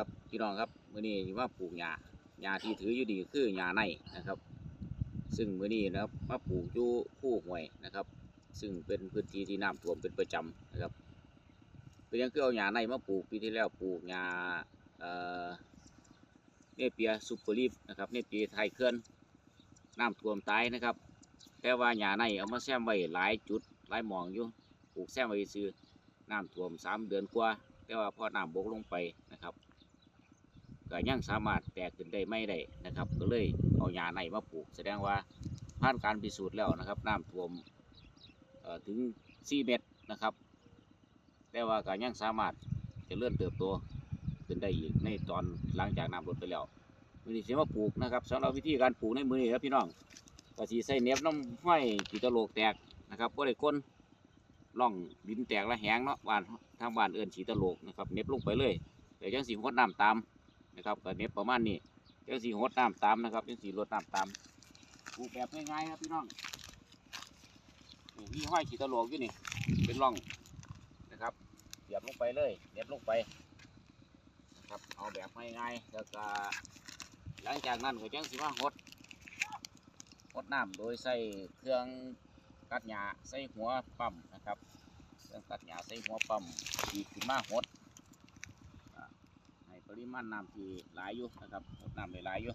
ครับพี่น้องครับมื้อนี้ว่าปลูกหญ้าหญ้าที่ถืออยู่ดีคือหญ้าในนะครับ ซึ่งมื้อนี้นะครับมาปลูกอยู่คู่ห้วยนะครับ ซึ่งเป็นพื้นที่ที่น้ำท่วมเป็นประจำนะครับเป็นยังคือเอาหญ้าในมาปลูกปีที่แล้วปลูกหญ้าเอ่อเนเปียซุปเปอร์ลีฟนะครับเนเปียไทยเคลื่อนน้ำท่วมตายนะครับ แต่ว่าหญ้าในเอามาแซมไว้หลายจุดหลายหมองอยู่ปลูกแซมไว้ซื้อน้ำท่วมสามเดือนกว่าแต่ว่าพอน้ำบกลงไปนะครับ ก็ยังสามารถแตกขึ้นได้ไม่ได้นะครับ ก็เลยเอาหญ้าในมาปลูก แสดงว่าผ่านการพิสูจน์แล้วนะครับน้ำท่วมถึง 4 เมตรนะครับ แต่ว่าก็ยังสามารถจะเลื่อนเติบโตขึ้นได้อีกในตอนหลังจากน้ำลดไปแล้วมือนี้สิมาปลูกนะครับสำหรับวิธีการปลูกในมือนี้ครับพี่น้องก็สีใส่เน็บน้ำห้อยกีตโลกแตกนะครับก็ได้ก้นร่องดินแตกและแหงเนาะบ้านทางบ้านเอินฉีตะโลกนะครับเน็บลงไปเลยเดี๋ยวจังสีหดน้ำตาม นะครับก็เน็บประมาณนี้เจังสีหดน้ำตามนะครับเจังสีลดน้ำตามปลูกแบบง่ายๆครับพี่น้องนี่มีห้อยฉีตะโลกอยู่นี่ เป็นร่องนะครับเสียบลงไปเลยเน็บลงไปนะครับเอาแบบง่ายๆแล้วก็หลังจากนั้นก็จังสีมาหดหดน้ำโดยใส่เครื่องตัดหญ้าใส่หัวปั๊มนะครับเครื่องตัดหญ้าใส่หัวปั๊มอีกขึ้นมาหด ปริมาณน้ำที่หลายอยู่นะครับน้ำหลายอยู่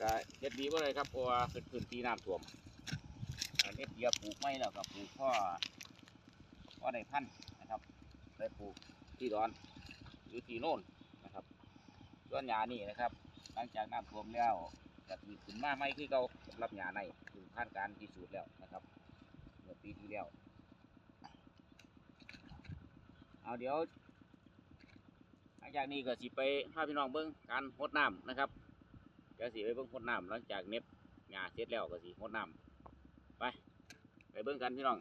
ก็เฮ็ดดีบ่เลยครับเพราะว่าเป็นพื้นที่น้ำท่วมอันนี้เดียปลูกไม่แล้วก็ปลูกพ่อพ่อได้พันธุ์นะครับได้ปลูกที่ดอนหรือที่โน่นนะครับส่วนหญ้านี่นะครับ หลังจากน้ำท่วมแล้วก็ถือขึ้นมาไม่คือเขาสำหรับหญ้าในคือผ่านการพิสูจน์แล้วนะครับเมื่อปีที่แล้วเอาเดี๋ยว จากนี้ก็สิไปพาพี่น้องเบิ้งการหดน้ำนะครับก็สิไปเบิ้งหดน้ำหลังจากเน็บหญ้าเสร็จแล้วก็สิหดน้ำไปไปเบิ้งกันพี่น้อง